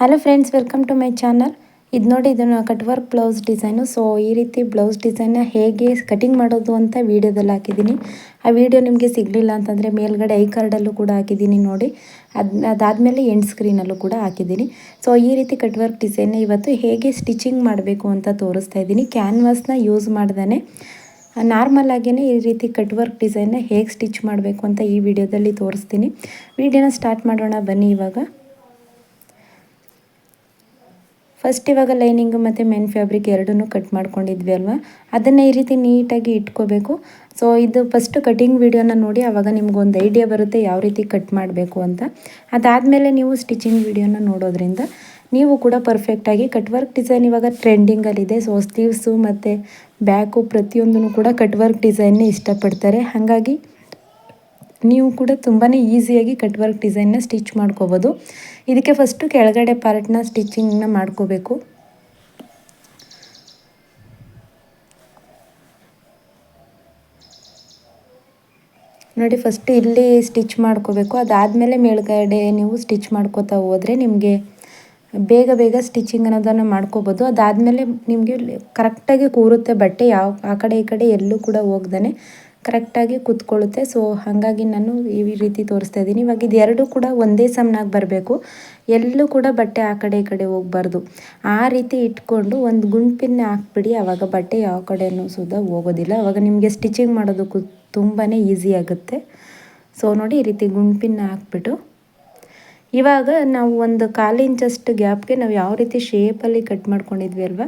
Hello friends welcome to my channel ಇದು ನೋಡಿ ಇದನ್ನು cut work blouse design so ಈ ರೀತಿ ಬ್ಲೌಸ್ ಡಿಸೈನ್ನ ಹೇಗೆ ಕಟಿಂಗ್ ಮಾಡೋದು ಅಂತ ವೀಡಿಯೋದಲ್ಲಿ ಹಾಕಿದ್ದೀನಿ. ಆ ವಿಡಿಯೋ ನಿಮಗೆ ಸಿಗಲಿಲ್ಲ ಅಂತಂದರೆ ಮೇಲ್ಗಡೆ ಐ ಕಾರ್ಡಲ್ಲೂ ಕೂಡ ಹಾಕಿದ್ದೀನಿ ನೋಡಿ. ಅದು, ಅದಾದಮೇಲೆ ಎಂಡ್ ಸ್ಕ್ರೀನಲ್ಲೂ ಕೂಡ ಹಾಕಿದ್ದೀನಿ. ಸೊ ಈ ರೀತಿ ಕಟ್ ವರ್ಕ್ ಡಿಸೈನ್ನ ಇವತ್ತು ಹೇಗೆ ಸ್ಟಿಚಿಂಗ್ ಮಾಡಬೇಕು ಅಂತ ತೋರಿಸ್ತಾ ಇದ್ದೀನಿ. ಕ್ಯಾನ್ವಾಸ್ನ ಯೂಸ್ ಮಾಡ್ದೇ ನಾರ್ಮಲ್ ಆಗಿಯೇ ಈ ರೀತಿ ಕಟ್ ವರ್ಕ್ ಡಿಸೈನ್ನ ಹೇಗೆ ಸ್ಟಿಚ್ ಮಾಡಬೇಕು ಅಂತ ಈ ವಿಡಿಯೋದಲ್ಲಿ ತೋರಿಸ್ತೀನಿ. ವಿಡಿಯೋನ ಸ್ಟಾರ್ಟ್ ಮಾಡೋಣ, ಬನ್ನಿ ಇವಾಗ. ಫಸ್ಟ್ ಇವಾಗ ಲೈನಿಂಗು ಮತ್ತು ಮೆನ್ ಫ್ಯಾಬ್ರಿಕ್ ಎರಡನ್ನೂ ಕಟ್ ಮಾಡ್ಕೊಂಡಿದ್ವಿ ಅಲ್ವಾ? ಅದನ್ನು ಈ ರೀತಿ ನೀಟಾಗಿ ಇಟ್ಕೋಬೇಕು. ಸೊ ಇದು ಫಸ್ಟು ಕಟಿಂಗ್ ವಿಡಿಯೋನ ನೋಡಿ ಆವಾಗ ನಿಮ್ಗೊಂದು ಐಡಿಯಾ ಬರುತ್ತೆ ಯಾವ ರೀತಿ ಕಟ್ ಮಾಡಬೇಕು ಅಂತ. ಅದಾದಮೇಲೆ ನೀವು ಸ್ಟಿಚಿಂಗ್ ವಿಡಿಯೋನ ನೋಡೋದ್ರಿಂದ ನೀವು ಕೂಡ ಪರ್ಫೆಕ್ಟಾಗಿ ಕಟ್ ವರ್ಕ್ ಡಿಸೈನ್ ಇವಾಗ ಟ್ರೆಂಡಿಂಗಲ್ಲಿದೆ ಸೊ ಸ್ಲೀವ್ಸು ಮತ್ತು ಬ್ಯಾಕು ಪ್ರತಿಯೊಂದೂ ಕೂಡ ಕಟ್ ವರ್ಕ್ ಡಿಸೈನ್ನೇ ಇಷ್ಟಪಡ್ತಾರೆ. ಹಾಗಾಗಿ ನೀವು ಕೂಡ ತುಂಬಾ ಈಸಿಯಾಗಿ ಕಟ್ ವರ್ಕ್ ಡಿಸೈನ್ನ ಸ್ಟಿಚ್ ಮಾಡ್ಕೋಬೋದು. ಇದಕ್ಕೆ ಫಸ್ಟು ಕೆಳಗಡೆ ಪಾರ್ಟ್ನ ಸ್ಟಿಚಿಂಗ್ನ ಮಾಡ್ಕೋಬೇಕು. ನೋಡಿ ಫಸ್ಟ್ ಇಲ್ಲಿ ಸ್ಟಿಚ್ ಮಾಡ್ಕೋಬೇಕು. ಅದಾದಮೇಲೆ ಮೇಲ್ಗಡೆ ನೀವು ಸ್ಟಿಚ್ ಮಾಡ್ಕೋತಾ ಹೋದರೆ ನಿಮಗೆ ಬೇಗ ಬೇಗ ಸ್ಟಿಚಿಂಗ್ ಅನ್ನೋದನ್ನು ಮಾಡ್ಕೋಬೋದು. ಅದಾದಮೇಲೆ ನಿಮಗೆ ಕರೆಕ್ಟಾಗಿ ಕೂರುತ್ತೆ ಬಟ್ಟೆ. ಯಾವ, ಆ ಕಡೆ ಈ ಕಡೆ ಎಲ್ಲೂ ಕೂಡ ಹೋಗ್ದೇ ಕರೆಕ್ಟಾಗಿ ಕೂತ್ಕೊಳ್ಳುತ್ತೆ. ಸೊ ಹಾಗಾಗಿ ನಾನು ಈ ರೀತಿ ತೋರಿಸ್ತಾ ಇದ್ದೀನಿ. ಇವಾಗ ಇದು ಕೂಡ ಒಂದೇ ಸಮನಾಗಿ ಬರಬೇಕು. ಎಲ್ಲೂ ಕೂಡ ಬಟ್ಟೆ ಆ ಕಡೆ ಈ ಕಡೆ ಹೋಗಬಾರ್ದು. ಆ ರೀತಿ ಇಟ್ಕೊಂಡು ಒಂದು ಗುಂಪಿನ ಹಾಕ್ಬಿಡಿ. ಆವಾಗ ಬಟ್ಟೆ ಯಾವ ಕಡೆಯೂ ಸುದ ಹೋಗೋದಿಲ್ಲ. ಆವಾಗ ನಿಮಗೆ ಸ್ಟಿಚಿಂಗ್ ಮಾಡೋದಕ್ಕೂ ತುಂಬಾ ಈಸಿ ಆಗುತ್ತೆ. ಸೊ ನೋಡಿ ಈ ರೀತಿ ಗುಂಪಿನ ಹಾಕ್ಬಿಟ್ಟು. ಇವಾಗ ನಾವು ಒಂದು ಕಾಲು ಇಂಚಷ್ಟು ಗ್ಯಾಪ್ಗೆ ನಾವು ಯಾವ ರೀತಿ ಶೇಪಲ್ಲಿ ಕಟ್ ಮಾಡ್ಕೊಂಡಿದ್ವಿ ಅಲ್ವಾ?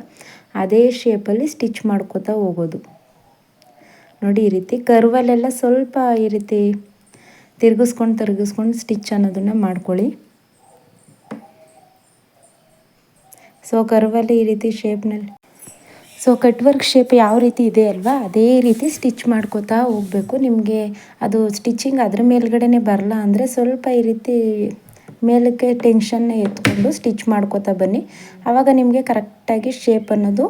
ಅದೇ ಶೇಪಲ್ಲಿ ಸ್ಟಿಚ್ ಮಾಡ್ಕೋತಾ ಹೋಗೋದು. ನೋಡಿ ಈ ರೀತಿ ಕರ್ವಲ್ಲೆಲ್ಲ ಸ್ವಲ್ಪ ಈ ರೀತಿ ತಿರುಗಿಸ್ಕೊಂಡು ತಿರುಗಿಸ್ಕೊಂಡು ಸ್ಟಿಚ್ ಅನ್ನೋದನ್ನು ಮಾಡ್ಕೊಳ್ಳಿ. ಸೊ ಕರ್ವಲ್ಲಿ ಈ ರೀತಿ ಶೇಪ್ನಲ್ಲಿ ಸೊ ಕಟ್ ವರ್ಕ್ ಶೇಪ್ ಯಾವ ರೀತಿ ಇದೆ ಅಲ್ವಾ? ಅದೇ ರೀತಿ ಸ್ಟಿಚ್ ಮಾಡ್ಕೋತಾ ಹೋಗಬೇಕು. ನಿಮಗೆ ಅದು ಸ್ಟಿಚಿಂಗ್ ಅದ್ರ ಮೇಲ್ಗಡೆ ಬರಲ್ಲ ಅಂದರೆ ಸ್ವಲ್ಪ ಈ ರೀತಿ ಮೇಲಕ್ಕೆ ಟೆನ್ಷನ್ನ ಎತ್ಕೊಂಡು ಸ್ಟಿಚ್ ಮಾಡ್ಕೋತಾ ಬನ್ನಿ. ಆವಾಗ ನಿಮಗೆ ಕರೆಕ್ಟಾಗಿ ಶೇಪ್ ಅನ್ನೋದು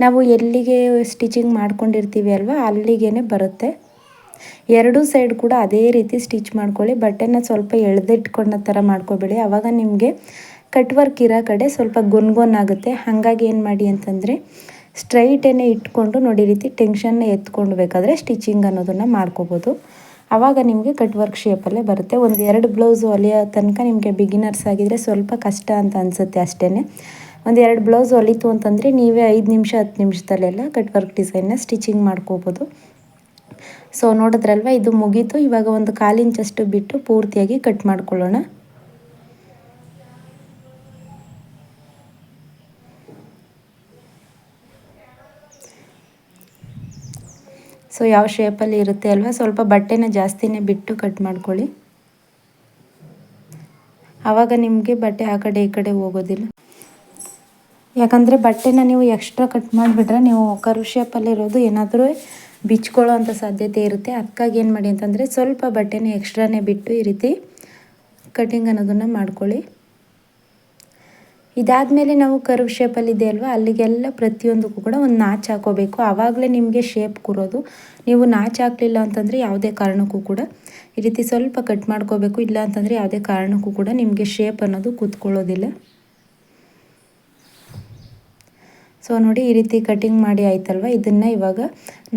ನಾವು ಎಲ್ಲಿಗೆ ಸ್ಟಿಚಿಂಗ್ ಮಾಡ್ಕೊಂಡಿರ್ತೀವಿ ಅಲ್ವಾ ಅಲ್ಲಿಗೇ ಬರುತ್ತೆ. ಎರಡೂ ಸೈಡ್ ಕೂಡ ಅದೇ ರೀತಿ ಸ್ಟಿಚ್ ಮಾಡ್ಕೊಳ್ಳಿ, ಬಟ್ಟೆನ ಸ್ವಲ್ಪ ಎಳೆದಿಟ್ಕೊಂಡ ಥರ ಮಾಡ್ಕೋಬೇಡಿ. ಆವಾಗ ನಿಮಗೆ ಕಟ್ ವರ್ಕ್ ಇರೋ ಕಡೆ ಸ್ವಲ್ಪ ಆಗುತ್ತೆ. ಹಾಗಾಗಿ ಏನು ಮಾಡಿ ಅಂತಂದರೆ ಸ್ಟ್ರೈಟೇನೆ ಇಟ್ಕೊಂಡು ನೋಡಿ ರೀತಿ ಟೆನ್ಷನ್ನ ಎತ್ಕೊಂಡು ಬೇಕಾದರೆ ಸ್ಟಿಚಿಂಗ್ ಅನ್ನೋದನ್ನು ಮಾಡ್ಕೋಬೋದು. ಆವಾಗ ನಿಮಗೆ ಕಟ್ ವರ್ಕ್ ಶೇಪಲ್ಲೇ ಬರುತ್ತೆ. ಒಂದು ಎರಡು ಬ್ಲೌಸು ಹೊಲಿಯೋ ತನಕ ನಿಮಗೆ ಬಿಗಿನರ್ಸ್ ಆಗಿದ್ದರೆ ಸ್ವಲ್ಪ ಕಷ್ಟ ಅಂತ ಅನಿಸುತ್ತೆ ಅಷ್ಟೇ ಒಂದು ಎರಡು ಬ್ಲೌಸ್ ಹೊಲಿತು ಅಂತಂದರೆ ನೀವೇ ಐದು ನಿಮಿಷ, ಹತ್ತು ನಿಮಿಷದಲ್ಲೆಲ್ಲ ಕಟ್ ವರ್ಕ್ ಡಿಸೈನ್ನ ಸ್ಟಿಚಿಂಗ್ ಮಾಡ್ಕೋಬೋದು. ಸೊ ನೋಡಿದ್ರಲ್ವ, ಇದು ಮುಗೀತು. ಇವಾಗ ಒಂದು ಕಾಲು ಇಂಚಷ್ಟು ಬಿಟ್ಟು ಪೂರ್ತಿಯಾಗಿ ಕಟ್ ಮಾಡ್ಕೊಳ್ಳೋಣ. ಸೊ ಯಾವ ಶೇಪಲ್ಲಿ ಇರುತ್ತೆ ಅಲ್ವಾ, ಸ್ವಲ್ಪ ಬಟ್ಟೆನ ಜಾಸ್ತಿನೇ ಬಿಟ್ಟು ಕಟ್ ಮಾಡ್ಕೊಳ್ಳಿ. ಆವಾಗ ನಿಮಗೆ ಬಟ್ಟೆ ಆ ಕಡೆ ಈ ಕಡೆ ಹೋಗೋದಿಲ್ಲ. ಯಾಕಂದರೆ ಬಟ್ಟೆನ ನೀವು ಎಕ್ಸ್ಟ್ರಾ ಕಟ್ ಮಾಡಿಬಿಟ್ರೆ ನೀವು ಕರು ಶೇಪಲ್ಲಿರೋದು ಏನಾದರೂ ಬಿಚ್ಕೊಳ್ಳೋ ಅಂಥ ಸಾಧ್ಯತೆ ಇರುತ್ತೆ. ಅದಕ್ಕಾಗಿ ಏನು ಮಾಡಿ ಅಂತಂದರೆ ಸ್ವಲ್ಪ ಬಟ್ಟೆನ ಎಕ್ಸ್ಟ್ರಾನೇ ಬಿಟ್ಟು ಈ ರೀತಿ ಕಟಿಂಗ್ ಅನ್ನೋದನ್ನು ಮಾಡ್ಕೊಳ್ಳಿ. ಇದಾದಮೇಲೆ ನಾವು ಕರ್ವ್ ಶೇಪಲ್ಲಿದೆ ಅಲ್ವಾ, ಅಲ್ಲಿಗೆಲ್ಲ ಪ್ರತಿಯೊಂದಕ್ಕೂ ಕೂಡ ಒಂದು ನಾಚು ಹಾಕೋಬೇಕು. ಆವಾಗಲೇ ನಿಮಗೆ ಶೇಪ್ ಕೂರೋದು. ನೀವು ನಾಚ್ ಹಾಕಲಿಲ್ಲ ಅಂತಂದರೆ ಯಾವುದೇ ಕಾರಣಕ್ಕೂ ಕೂಡ ಈ ರೀತಿ ಸ್ವಲ್ಪ ಕಟ್ ಮಾಡ್ಕೋಬೇಕು. ಇಲ್ಲ ಅಂತಂದರೆ ಯಾವುದೇ ಕಾರಣಕ್ಕೂ ಕೂಡ ನಿಮಗೆ ಶೇಪ್ ಅನ್ನೋದು ಕೂತ್ಕೊಳ್ಳೋದಿಲ್ಲ. ಸೊ ನೋಡಿ, ಈ ರೀತಿ ಕಟಿಂಗ್ ಮಾಡಿ ಆಯ್ತಲ್ವ? ಇದನ್ನು ಇವಾಗ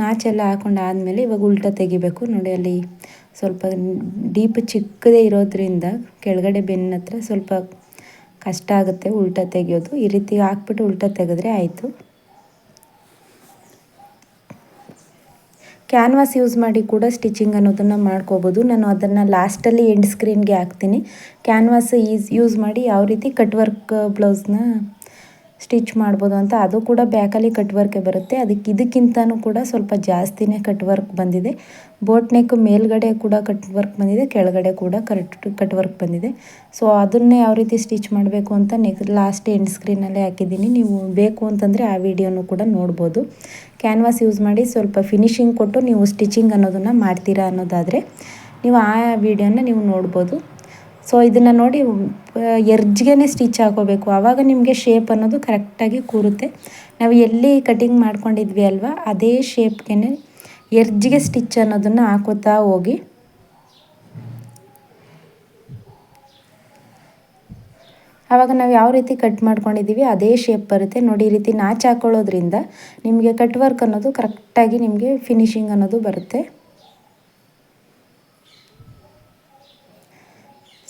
ನಾಚೆಲ್ಲ ಹಾಕೊಂಡು ಆದಮೇಲೆ ಇವಾಗ ಉಲ್ಟ ತೆಗಿಬೇಕು. ನೋಡಿ ಅಲ್ಲಿ ಸ್ವಲ್ಪ ಡೀಪ್ ಚಿಕ್ಕದೇ ಇರೋದ್ರಿಂದ ಕೆಳಗಡೆ ಬೆನ್ನ ಹತ್ರ ಸ್ವಲ್ಪ ಕಷ್ಟ ಆಗುತ್ತೆ ಉಲ್ಟ ತೆಗೆಯೋದು. ಈ ರೀತಿ ಹಾಕ್ಬಿಟ್ಟು ಉಲ್ಟ ತೆಗೆದ್ರೆ ಆಯಿತು. ಕ್ಯಾನ್ವಾಸ್ ಯೂಸ್ ಮಾಡಿ ಕೂಡ ಸ್ಟಿಚಿಂಗ್ ಅನ್ನೋದನ್ನು ಮಾಡ್ಕೋಬೋದು. ನಾನು ಅದನ್ನು ಲಾಸ್ಟಲ್ಲಿ ಎಂಡ್ ಸ್ಕ್ರೀನ್ಗೆ ಹಾಕ್ತೀನಿ. ಕ್ಯಾನ್ವಾಸ್ ಈಸ್ ಯೂಸ್ ಮಾಡಿ ಯಾವ ರೀತಿ ಕಟ್ ವರ್ಕ್ ಬ್ಲೌಸ್ನ ಸ್ಟಿಚ್ ಮಾಡ್ಬೋದು ಅಂತ, ಅದು ಕೂಡ ಬ್ಯಾಕಲ್ಲಿ ಕಟ್ ವರ್ಕೇ ಬರುತ್ತೆ. ಅದಕ್ಕೆ ಇದಕ್ಕಿಂತನೂ ಕೂಡ ಸ್ವಲ್ಪ ಜಾಸ್ತಿನೇ ಕಟ್ ವರ್ಕ್ ಬಂದಿದೆ. ಬೋಟ್ ನೆಕ್ ಮೇಲ್ಗಡೆ ಕೂಡ ಕಟ್ ವರ್ಕ್ ಬಂದಿದೆ, ಕೆಳಗಡೆ ಕೂಡ ಕರೆಕ್ಟ್ ಕಟ್ ವರ್ಕ್ ಬಂದಿದೆ. ಸೊ, ಅದನ್ನೇ ಯಾವ ರೀತಿ ಸ್ಟಿಚ್ ಮಾಡಬೇಕು ಅಂತ ನೆಕ್ಸ್ಟ್ ಲಾಸ್ಟ್ ಎಂಡ್ ಸ್ಕ್ರೀನಲ್ಲೇ ಹಾಕಿದ್ದೀನಿ. ನೀವು ಬೇಕು ಅಂತಂದರೆ ಆ ವಿಡಿಯೋನು ಕೂಡ ನೋಡ್ಬೋದು. ಕ್ಯಾನ್ವಾಸ್ ಯೂಸ್ ಮಾಡಿ ಸ್ವಲ್ಪ ಫಿನಿಶಿಂಗ್ ಕೊಟ್ಟು ನೀವು ಸ್ಟಿಚಿಂಗ್ ಅನ್ನೋದನ್ನು ಮಾಡ್ತೀರಾ ಅನ್ನೋದಾದರೆ, ನೀವು ಆ ವಿಡಿಯೋನ ನೀವು ನೋಡ್ಬೋದು. ಸೊ ಇದನ್ನು ನೋಡಿ ಎರ್ಜ್ಗೆ ಸ್ಟಿಚ್ ಹಾಕೋಬೇಕು. ಆವಾಗ ನಿಮಗೆ ಶೇಪ್ ಅನ್ನೋದು ಕರೆಕ್ಟಾಗಿ ಕೂರುತ್ತೆ. ನಾವು ಎಲ್ಲಿ ಕಟಿಂಗ್ ಮಾಡ್ಕೊಂಡಿದ್ವಿ ಅಲ್ವಾ, ಅದೇ ಶೇಪ್ಗೆ ಎರ್ಜ್ಗೆ ಸ್ಟಿಚ್ ಅನ್ನೋದನ್ನು ಹಾಕೋತಾ ಹೋಗಿ. ಆವಾಗ ನಾವು ಯಾವ ರೀತಿ ಕಟ್ ಮಾಡ್ಕೊಂಡಿದ್ದೀವಿ ಅದೇ ಶೇಪ್ ಬರುತ್ತೆ. ನೋಡಿ, ಈ ರೀತಿ ನಾಚ್ ಹಾಕೊಳ್ಳೋದ್ರಿಂದ ನಿಮಗೆ ಕಟ್ ವರ್ಕ್ ಅನ್ನೋದು ಕರೆಕ್ಟಾಗಿ ನಿಮಗೆ ಫಿನಿಶಿಂಗ್ ಅನ್ನೋದು ಬರುತ್ತೆ.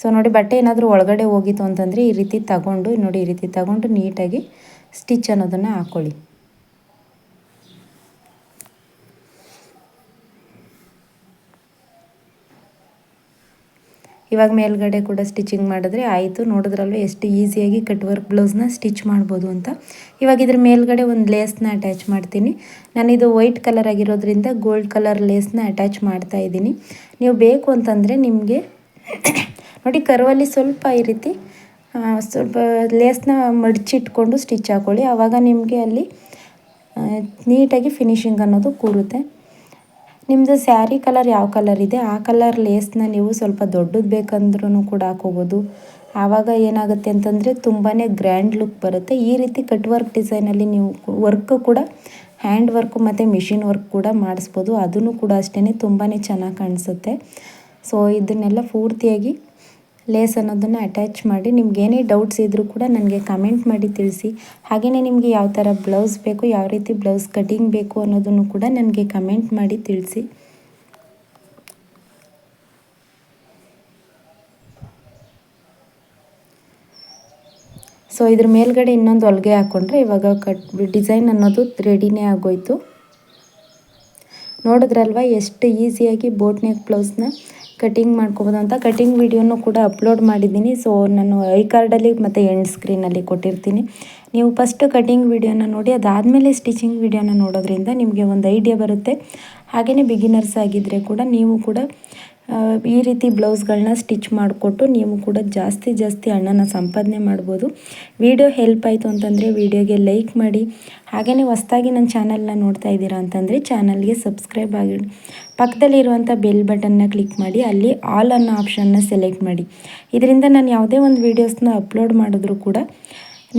ಸೊ ನೋಡಿ ಬಟ್ಟೆ ಏನಾದರೂ ಒಳಗಡೆ ಹೋಗಿತ್ತು ಅಂತಂದರೆ ಈ ರೀತಿ ತಗೊಂಡು, ನೋಡಿ ಈ ರೀತಿ ತಗೊಂಡು ನೀಟಾಗಿ ಸ್ಟಿಚ್ ಅನ್ನೋದನ್ನು ಹಾಕ್ಕೊಳ್ಳಿ ಇವಾಗ ಮೇಲ್ಗಡೆ ಕೂಡ ಸ್ಟಿಚಿಂಗ್ ಮಾಡಿದ್ರೆ ಆಯಿತು. ನೋಡಿದ್ರಲ್ವ ಎಷ್ಟು ಈಸಿಯಾಗಿ ಕಟ್ ವರ್ಕ್ ಬ್ಲೌಸ್ನ ಸ್ಟಿಚ್ ಮಾಡ್ಬೋದು ಅಂತ. ಇವಾಗ ಇದ್ರ ಮೇಲ್ಗಡೆ ಒಂದು ಲೇಸ್ನ ಅಟ್ಯಾಚ್ ಮಾಡ್ತೀನಿ. ನಾನಿದು ವೈಟ್ ಕಲರ್ ಆಗಿರೋದ್ರಿಂದ ಗೋಲ್ಡ್ ಕಲರ್ ಲೇಸ್ನ ಅಟ್ಯಾಚ್ ಮಾಡ್ತಾ ಇದ್ದೀನಿ. ನೀವು ಬೇಕು ಅಂತಂದರೆ ನಿಮಗೆ ನೋಡಿ, ಕರುವಲ್ಲಿ ಸ್ವಲ್ಪ ಈ ರೀತಿ ಸ್ವಲ್ಪ ಲೇಸ್ನ ಮಡಚಿಟ್ಕೊಂಡು ಸ್ಟಿಚ್ ಹಾಕ್ಕೊಳ್ಳಿ ಆವಾಗ ನಿಮಗೆ ಅಲ್ಲಿ ನೀಟಾಗಿ ಫಿನಿಶಿಂಗ್ ಅನ್ನೋದು ಕೂರುತ್ತೆ. ನಿಮ್ಮದು ಸ್ಯಾರಿ ಕಲರ್ ಯಾವ ಕಲರ್ ಇದೆ? ಆ ಕಲರ್ ಲೇಸ್ನ ನೀವು ಸ್ವಲ್ಪ ದೊಡ್ಡದು ಬೇಕಂದ್ರೂ ಕೂಡ ಹಾಕೋಬೋದು ಆವಾಗ ಏನಾಗುತ್ತೆ ಅಂತಂದರೆ ತುಂಬಾ ಗ್ರ್ಯಾಂಡ್ ಲುಕ್ ಬರುತ್ತೆ. ಈ ರೀತಿ ಕಟ್ ವರ್ಕ್ ಡಿಸೈನಲ್ಲಿ ನೀವು ವರ್ಕ್ ಕೂಡ ಹ್ಯಾಂಡ್ ವರ್ಕು ಮತ್ತು ಮಿಷಿನ್ ವರ್ಕ್ ಕೂಡ ಮಾಡಿಸ್ಬೋದು. ಅದನ್ನು ಕೂಡ ಅಷ್ಟೇ ತುಂಬಾ ಚೆನ್ನಾಗಿ ಕಾಣಿಸುತ್ತೆ. ಸೊ ಇದನ್ನೆಲ್ಲ ಪೂರ್ತಿಯಾಗಿ ಲೇಸ್ ಅನ್ನೋದನ್ನು ಅಟ್ಯಾಚ್ ಮಾಡಿ ನಿಮ್ಗೆ ಏನೇ ಡೌಟ್ಸ್ ಇದ್ದರೂ ಕೂಡ ನನಗೆ ಕಮೆಂಟ್ ಮಾಡಿ ತಿಳಿಸಿ. ಹಾಗೆಯೇ ನಿಮಗೆ ಯಾವ ಥರ ಬ್ಲೌಸ್ ಬೇಕು, ಯಾವ ರೀತಿ ಬ್ಲೌಸ್ ಕಟಿಂಗ್ ಬೇಕು ಅನ್ನೋದನ್ನು ಕೂಡ ನನಗೆ ಕಮೆಂಟ್ ಮಾಡಿ ತಿಳಿಸಿ. ಸೊ ಇದ್ರ ಮೇಲ್ಗಡೆ ಇನ್ನೊಂದು ಹೊಲಿಗೆ ಹಾಕ್ಕೊಂಡ್ರೆ ಇವಾಗ ಕಟ್ ಡಿಸೈನ್ ಅನ್ನೋದು ರೆಡಿನೇ ಆಗೋಯ್ತು. ನೋಡಿದ್ರಲ್ವ, ಎಷ್ಟು ಈಸಿಯಾಗಿ ಬೋಟ್ ನೆಕ್ ಬ್ಲೌಸ್ನ ಕಟಿಂಗ್ ಮಾಡ್ಕೋಬೋದು ಅಂತ. ಕಟಿಂಗ್ ವಿಡಿಯೋನು ಕೂಡ ಅಪ್ಲೋಡ್ ಮಾಡಿದ್ದೀನಿ. ಸೊ ನಾನು ಐ ಕಾರ್ಡಲ್ಲಿ ಮತ್ತು ಎಂಡ್ ಸ್ಕ್ರೀನಲ್ಲಿ ಕೊಟ್ಟಿರ್ತೀನಿ. ನೀವು ಫಸ್ಟ್ ಕಟಿಂಗ್ ವಿಡಿಯೋನ ನೋಡಿ, ಅದಾದಮೇಲೆ ಸ್ಟಿಚಿಂಗ್ ವಿಡಿಯೋನ ನೋಡೋದ್ರಿಂದ ನಿಮಗೆ ಒಂದು ಐಡಿಯಾ ಬರುತ್ತೆ. ಹಾಗೆಯೇ ಬಿಗಿನರ್ಸ್ ಆಗಿದ್ದರೆ ಕೂಡ ನೀವು ಕೂಡ ಈ ರೀತಿ ಬ್ಲೌಸ್ಗಳನ್ನ ಸ್ಟಿಚ್ ಮಾಡಿಕೊಟ್ಟು ನೀವು ಕೂಡ ಜಾಸ್ತಿ ಜಾಸ್ತಿ ಹಣನ ಸಂಪಾದನೆ ಮಾಡ್ಬೋದು. ವಿಡಿಯೋ ಹೆಲ್ಪ್ ಆಯಿತು ಅಂತಂದರೆ ವಿಡಿಯೋಗೆ ಲೈಕ್ ಮಾಡಿ. ಹಾಗೆಯೇ ಹೊಸ್ದಾಗಿ ನನ್ನ ಚಾನಲ್ನ ನೋಡ್ತಾ ಇದ್ದೀರಾ ಅಂತಂದರೆ ಚಾನಲ್ಗೆ ಸಬ್ಸ್ಕ್ರೈಬ್ ಆಗಿ ಪಕ್ಕದಲ್ಲಿರುವಂಥ ಬೆಲ್ ಬಟನ್ನ ಕ್ಲಿಕ್ ಮಾಡಿ, ಅಲ್ಲಿ ಆಲ್ ಅನ್ನೋ ಆಪ್ಷನ್ನ ಸೆಲೆಕ್ಟ್ ಮಾಡಿ. ಇದರಿಂದ ನಾನು ಯಾವುದೇ ಒಂದು ವೀಡಿಯೋಸ್ನ ಅಪ್ಲೋಡ್ ಮಾಡಿದ್ರೂ ಕೂಡ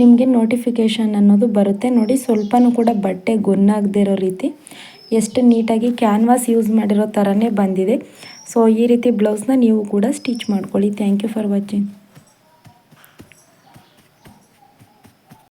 ನಿಮಗೆ ನೋಟಿಫಿಕೇಷನ್ ಅನ್ನೋದು ಬರುತ್ತೆ. ನೋಡಿ, ಸ್ವಲ್ಪನೂ ಕೂಡ ಬಟ್ಟೆ ಗೊನ್ನಾಗದೇ ಇರೋ ರೀತಿ, ಎಷ್ಟು ನೀಟಾಗಿ ಕ್ಯಾನ್ವಾಸ್ ಯೂಸ್ ಮಾಡಿರೋ ಥರನೇ ಬಂದಿದೆ. ಸೊ ಈ ರೀತಿ ಬ್ಲೌಸ್ನ ನೀವು ಕೂಡ ಸ್ಟಿಚ್ ಮಾಡ್ಕೊಳ್ಳಿ. Thank you for watching